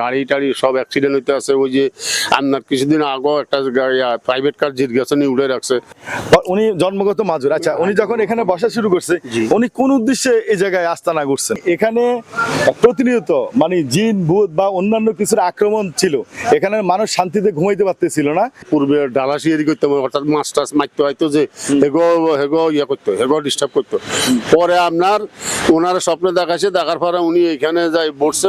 গাড়ি টাড়ি সব অ্যাক্সিডেন্ট হইতে আছে ওই যে আপনার কিছুদিন আগেও একটা প্রাইভেট কার জিজ্ঞাসা উড়ে রাখছে। উনি জন্মগত মাজুর আচ্ছা উনি যখন এখানে বসা শুরু করছে উনি কোন উদ্দেশ্যে এই জায়গায় আস্তানা করছেন এখানে প্রতিনিয়ত মানে জিন ভূত বা অন্যান্য কিছুর আক্রমণ ছিল। এখানে মানুষ শান্তিতে ঘুমাইতে পারতেছিল না। পূর্বে ডালাসি এরি করতে হবে, অর্থাৎ মাছ টাছ মারতে হয়তো যে হেগো হেগো ইয়ে করতো হেগো ডিস্টার্ব করতো। পরে আপনার ওনার স্বপ্নে দেখাছে দেখার পরে উনি এখানে যাই বসছে।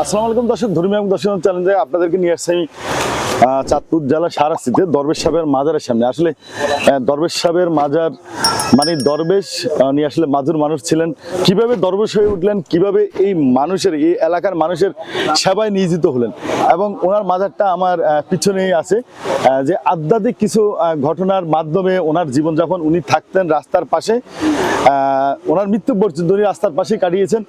আসসালামু আলাইকুম দর্শক ধর্মীয় এবং দর্শন চ্যানেলে আপনাদেরকে নিয়ে আসছি চাঁদপুর জেলা সারাস্তিতে দরবেশ সাহেবের মাজারের সামনে। আসলে দরবেশ সাহেবের মাজার মানে দরবেশ নিয়ে আসলে মাজুর মানুষ ছিলেন। কীভাবে দরবেশ হয়ে উঠলেন, কীভাবে এই মানুষের, এই এলাকার মানুষের সেবায় নিয়োজিত হলেন। এবং ওনার মাজারটা আমার পিছনেই আছে যে আধ্যাত্মিক কিছু ঘটনার মাধ্যমে ওনার জীবনযাপন, উনি থাকতেন রাস্তার পাশে ওনার মৃত্যু পর্যন্ত উনি রাস্তার পাশেই কাটিয়েছেন।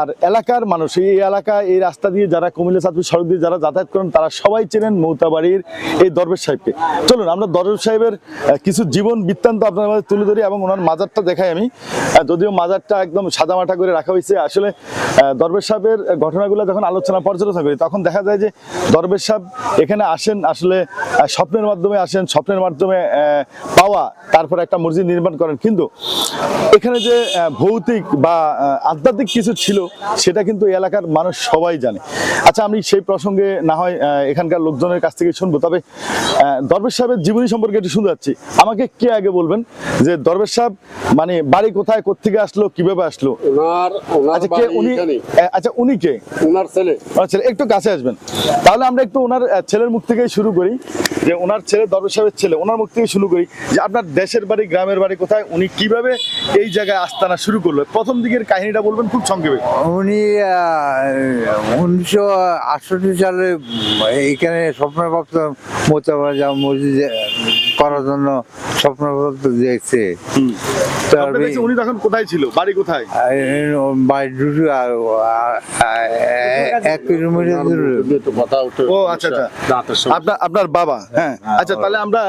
আর এলাকার মানুষ, এই এলাকা এই রাস্তা দিয়ে যারা কুমিল্লা, চাঁদপুর সড়ক দিয়ে যারা যাতায়াত করেন, তারা সবাই চেনেন মৌতাবাড়ির এই দরবেশ সাহেবকে। চলুন, আমরা দরবেশ সাহেবের কিছু জীবন বৃত্তান্ত আপনার মাঝে তুলে ধরি এবং ওনার মাজারটা দেখাই আমি। যদিও মাজারটা একদম সাদামাটা করে রাখা হয়েছে, আসলে দরবেশ সাহেবের ঘটনাগুলো যখন আলোচনা পর্যালোচনা করি, তখন দেখা যায় যে দরবেশ সাহেব এখানে আসেন, আসলে স্বপ্নের মাধ্যমে আসেন, স্বপ্নের মাধ্যমে পাওয়া, তারপর একটা মসজিদ নির্মাণ করেন। কিন্তু এখানে যে ভৌতিক বা আধ্যাত্মিক কিছু ছিল, সেটা কিন্তু এলাকার মানুষ সবাই জানে। আচ্ছা আমি সেই প্রসঙ্গে না হয় এখানকার লোকজনের কাছ থেকে শুনব। তবে দরবেশ সাহেবের জীবনী সম্পর্কে একটু শুনতে যাচ্ছি আমাকে কে আগে বলবেন যে দরবেশ সাহেব মানে বাড়ি কোথায় কোথেকে আসলো কীভাবে আসলো? আচ্ছা কে উনি আচ্ছা উনি কে? ওনার ছেলে। ওনার ছেলে। একটু কাছে আসবেন। তাহলে আমরা একটু ওনার ছেলের মুখ থেকে শুরু করি যে ওনার ছেলে দরবেশ সাহেবের ছেলে ওনার মুখ থেকে শুরু করি যে আপনার দেশের বাড়ি গ্রামের বাড়ি কোথায় উনি কীভাবে এই জায়গায় আস্তানা শুরু করল? প্রথম দিকের কাহিনীটা বলবেন খুব সংক্ষেপে। উনি উনিশশো আটষট্টি সালে উম, এইখানে স্বপ্নপ্রাপ্ত মোতাবাজা মসজিদ আহ, করার জন্য স্বপ্নপ্রাপ্ত দেখছে উনি তখন কোথায় ছিল? বাড়ি কোথায়? বাড়ি আ- এক কিলোমিটার ও আচ্ছা আচ্ছা। আপনার আপনার বাবা হ্যাঁ। আচ্ছা তাহলে আমরা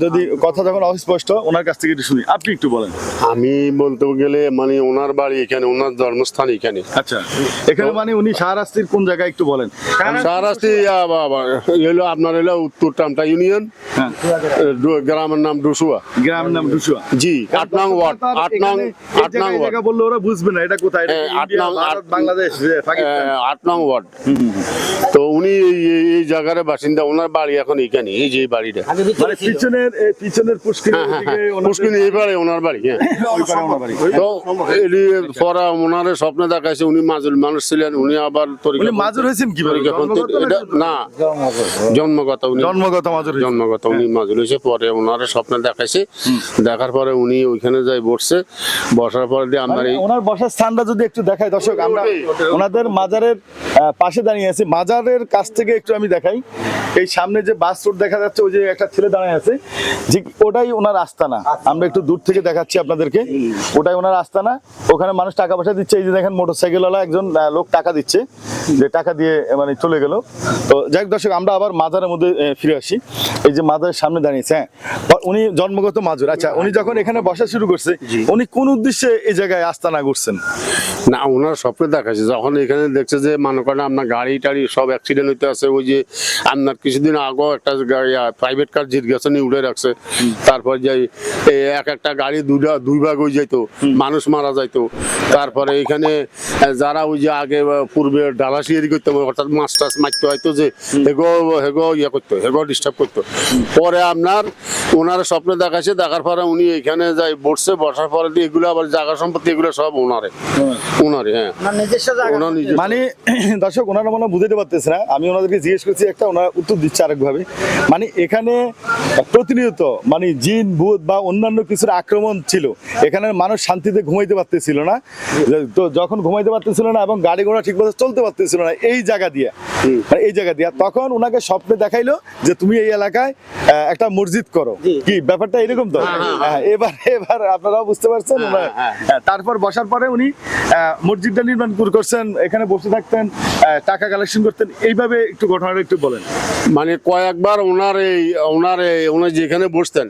যদি কথা যখন অস্পষ্ট ওনার কাছ থেকে একটু শুনি। আপনি একটু বলেন। আমি বলতে গেলে মানে ওনার বাড়ি এখানে ওনার জন্মস্থান এখানে। আচ্ছা। এখানে মানে উনি শাহরাস্তির কোন জায়গায় একটু বলেন। সারাস্তি এলো আপনার এলো উত্তর টামটা ইউনিয়ন। হ্যাঁ। গ্রামের নাম ডুসুয়া। গ্রামের নাম ডুসুয়া। জি আট নং ওয়ার্ড আট নং আট নং ওয়ার্ড। জায়গা বললে ওরা বুঝবে না এটা কোথায়? এটা আট নং- বাংলাদেশ পাকিস্তান? আট নং ওয়ার্ড। তো উনি এই- এই- জায়গার বাসিন্দা ওনার বাড়ি এখন এখানে এই যে বাড়িটা। মানে পিছনের পিছনের হ্যাঁ হ্যাঁ দিকে হ্যাঁ। বাড়ি। ওনার বাড়ি হ্যাঁ। ওই পারে ওনার বাড়ি। তো ওনার স্বপ্নে দেখাইছে উনি মাজুল মানুষ ছিলেন উনি আবার তরিকা মাজুর হয়েছেন কীভাবে? তরিকাপন্থী- না জন্মগত উনি জন্মগত মাজুর জন্মগত উনি মাজুল হয়েছে পরে ওনার স্বপ্নে দেখাইছে। দেখার পরে উনি ওইখানে যাই বসছে বসার পরে দিয়ে আমরা মানে ওনার বসার স্থানটা যদি একটু দেখাই দর্শক আমরা ওনাদের মাজারের পাশে দাঁড়িয়ে আছি। মাজারের কাছ থেকে একটু আমি দেখাই। এই সামনে যে বাস রোড দেখা যাচ্ছে ওই যে একটা ছেলে দাঁড়িয়ে আছে যে ওটাই ওনার আস্তানা। আমরা একটু দূর থেকে দেখাচ্ছি আপনাদেরকে। ওটাই ওনার আস্তানা। ওখানে মানুষ টাকা পয়সা দিচ্ছে। এই যে দেখেন মোটরসাইকেলওয়ালা একজন লোক টাকা দিচ্ছে যে টাকা দিয়ে মানে চলে গেল। তো যাই দর্শক আমরা আবার মাজারের মধ্যে ফিরে আসি। এই যে মাজারের সামনে দাঁড়িয়েছে হ্যাঁ। উনি জন্মগত মাজুর। আচ্ছা উনি যখন এখানে বসা শুরু করছে উনি কোন উদ্দেশ্যে এই জায়গায় আস্তানা করছেন না ওনার স্বপ্নে দেখাচ্ছে। যখন এখানে দেখছে যে মনে করেন আপনার গাড়ি টাড়ি সব অ্যাক্সিডেন্ট হইতে আছে ওই যে আপনার কিছুদিন আগেও একটা প্রাইভেট কার জিজ্ঞাসা উড়ে রাখছে। তারপর যাই এক একটা গাড়ি দুটা দুই ভাগ হয়ে যাইতো মানুষ মারা যাইতো। তারপরে এখানে যারা ওই যে আগে পূর্বে ডালাসি এরি করতে হবে, অর্থাৎ মাছ টাছ মারতে হয়তো যে হেগো হেগো ইয়ে করতো হেগো ডিস্টার্ব করতো। পরে আপনার ওনার স্বপ্ন দেখাচ্ছে দেখার পরে উনি এখানে যাই বসছে বসার পরে এগুলো আবার জায়গা সম্পত্তি এগুলো সব ওনারে। ওনারে। হ্যাঁ। মানে দর্শক ওনারা মনে বুঝতে পারতেছে না। আমি ওনাদেরকে জিজ্ঞেস করছি একটা ওনারা উত্তর দিচ্ছে আরেকভাবে। মানে এখানে প্রতিনিয়ত মানে জিন ভূত বা অন্যান্য কিছুর আক্রমণ ছিল। এখানে মানুষ শান্তিতে ঘুমাইতে পারতেছিল না। তো যখন ঘুমাইতে পারতেছিল না এবং গাড়ি ঘোড়া ঠিক মতো চলতে পারতেছিল না এই জায়গা দিয়ে। মানে এই জায়গা দিয়ে। তখন ওনাকে স্বপ্নে দেখাইলো যে তুমি এই এলাকায় একটা মসজিদ করো। কি ব্যাপারটা এরকম তো? হ্যাঁ, এবার এবার আপনারাও বুঝতে পারছেন হ্যাঁ, তারপর বসার পরে উনি মসজিদটা নির্মাণ করছেন এখানে বসে থাকতেন টাকা কালেকশন করতেন। এইভাবে একটু ঘটনাটা একটু বলেন। মানে কয়েকবার ওনার এই ওনার এই- উনি যেখানে বসতেন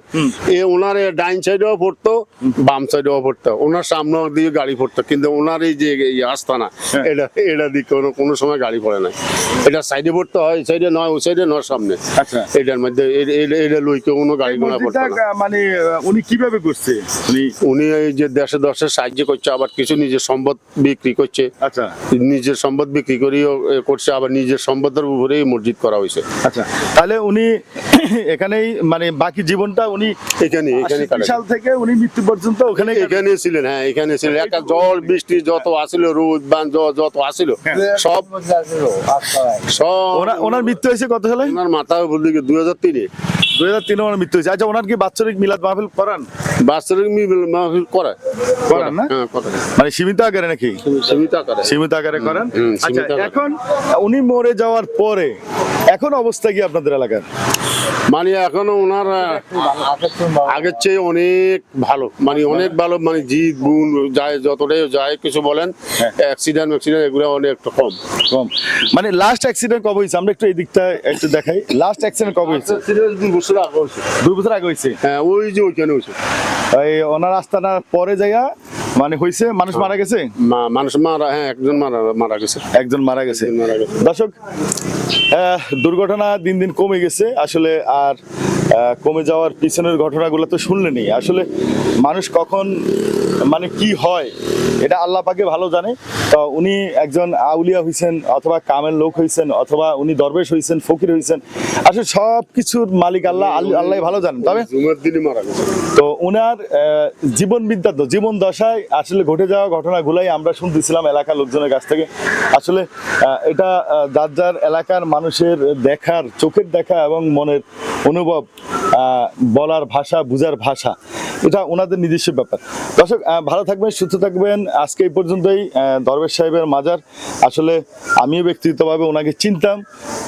এ ওনার ডাইন সাইডেও পড়তো বাম সাইডেও পড়তো। ওনার সামনে দিয়ে গাড়ি পড়তো কিন্তু ওনার এই যে এই আস্তানা হ্যাঁ। এটা এটা দিকে কোনো কোনো সময় গাড়ি পড়ে না এটা সাইডে পড়তে হয় এই সাইডে নয় ওই সাইডে নয় সামনে। আচ্ছা। এটার মধ্যে এটা লই কেউ কোনো গাড়ি ঘোড়া পড়তো মানে উনি কীভাবে করছে উনি উনি এই যে দেশে দশে সাহায্য করছে আবার কিছু নিজের সম্পদ বিক্রি করছে। আচ্ছা। নিজের সম্পদ বিক্রি করেও করছে আবার নিজের সম্পদের উপরেই মসজিদ করা হয়েছে। আচ্ছা তাহলে উনি এখানেই মানে বাকি জীবনটা উনি এখানে এখানে সাল থেকে উনি মৃত্যু পর্যন্ত ওখানে এখানে ছিলেন হ্যাঁ এখানে ছিলেন। একটা জল বৃষ্টি যত আসিল রোদ বান যত আসিল সব সব ওনার ওনার মৃত্যু হয়েছে কত সালে? ওনার মাথা বলতে দুই হাজার তিনে। দুই হাজার তিনে ওনার মৃত্যু হয়েছে। আচ্ছা ওনার কি বাৎসরিক মিলাদ মাহফিল করান? বাৎসরিক মিল- মাহফিল করে করান না? হ্যাঁ মানে সীমিত আকারে নাকি? সীমিত আকারে। সীমিত আকারে করেন? আচ্ছা। এখন উনি মরে যাওয়ার পরে এখন অবস্থা কি আপনাদের এলাকার? মানে এখনও ওনার আগের চেয়ে অনেক ভালো মানে অনেক ভালো মানে জিত গুণ যায় যতটাই যায় কিছু বলেন। অ্যাক্সিডেন্ট ম্যাক্সিডেন্ট এগুলো অনেক কম। কম। মানে লাস্ট অ্যাক্সিডেন্ট কবে হয়েছে? আমরা একটু এই দিকটা একটু দেখাই। লাস্ট অ্যাক্সিডেন্ট কবে হয়েছে? দুই বছর আগে হয়েছে। দুই বছর আগে হয়েছে? হ্যাঁ ওই যে ওইখানে হয়েছে। এই ওনার আস্তানার পরে জায়গা মানে হয়েছে মানুষ মারা গেছে? মা- মানুষ মারা হ্যাঁ একজন মারা মারা গেছে। একজন মারা গেছে। মারা গেছে। দর্শক দুর্ঘটনা দিন দিন কমে গেছে। আসলে আর কমে যাওয়ার পিছনের ঘটনাগুলো তো শুনলেনই আসলে মানুষ কখন মানে কি হয় এটা আল্লাহ পাকে ভালো জানে। তো উনি একজন আউলিয়া হইছেন অথবা কামের লোক হইছেন অথবা উনি দরবেশ হইছেন ফকির হইছেন আসলে সব কিছুর মালিক আল্লাহ আল- আল্লাহ ভালো জানেন। তবে তো ওনার আহ, জীবন বিদ্যাত জীবন দশায় আসলে ঘটে যাওয়া ঘটনাগুলাই আমরা শুনতেছিলাম এলাকার লোকজনের কাছ থেকে। আসলে এটা যার যার এলাকার মানুষের দেখার চোখের দেখা এবং মনের অনুভব বলার ভাষা, বুঝার ভাষা, এটা ওনাদের নিজস্ব ব্যাপার। দর্শক ভালো থাকবেন, সুস্থ থাকবেন। আজকে এই পর্যন্তই দরবেশ সাহেবের মাজার। আসলে আমিও ব্যক্তিগতভাবে ওনাকে চিনতাম।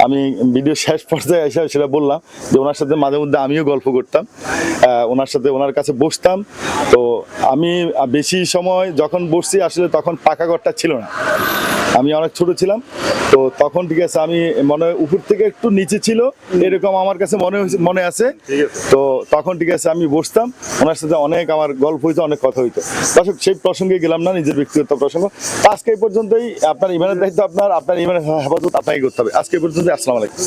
আমি ভিডিও শেষ পর্যায়ে এসে সেটা বললাম যে ওনার সাথে মাঝে মধ্যে আমিও গল্প করতাম। ওনার সাথে ওনার কাছে বসতাম। তো আমি বেশি সময় যখন বসছি, আসলে তখন পাকা ঘরটা ছিল না। আমি অনেক ছোট ছিলাম তো তখন ঠিক আছে আমি মনে উপর থেকে একটু নিচে ছিল এরকম আমার কাছে মনে মনে আছে। তো তখন ঠিক আছে আমি বসতাম ওনার সাথে অনেক আমার গল্প হইতো অনেক কথা হইতো। দর্শক সেই প্রসঙ্গে গেলাম না নিজের ব্যক্তিগত প্রসঙ্গ। আজকে এই পর্যন্তই আপনার ইমানের দায়িত্ব আপনার আপনার ইমানের হেফাজত আপনাকে করতে হবে। আজকে পর্যন্ত আসসালামু আলাইকুম।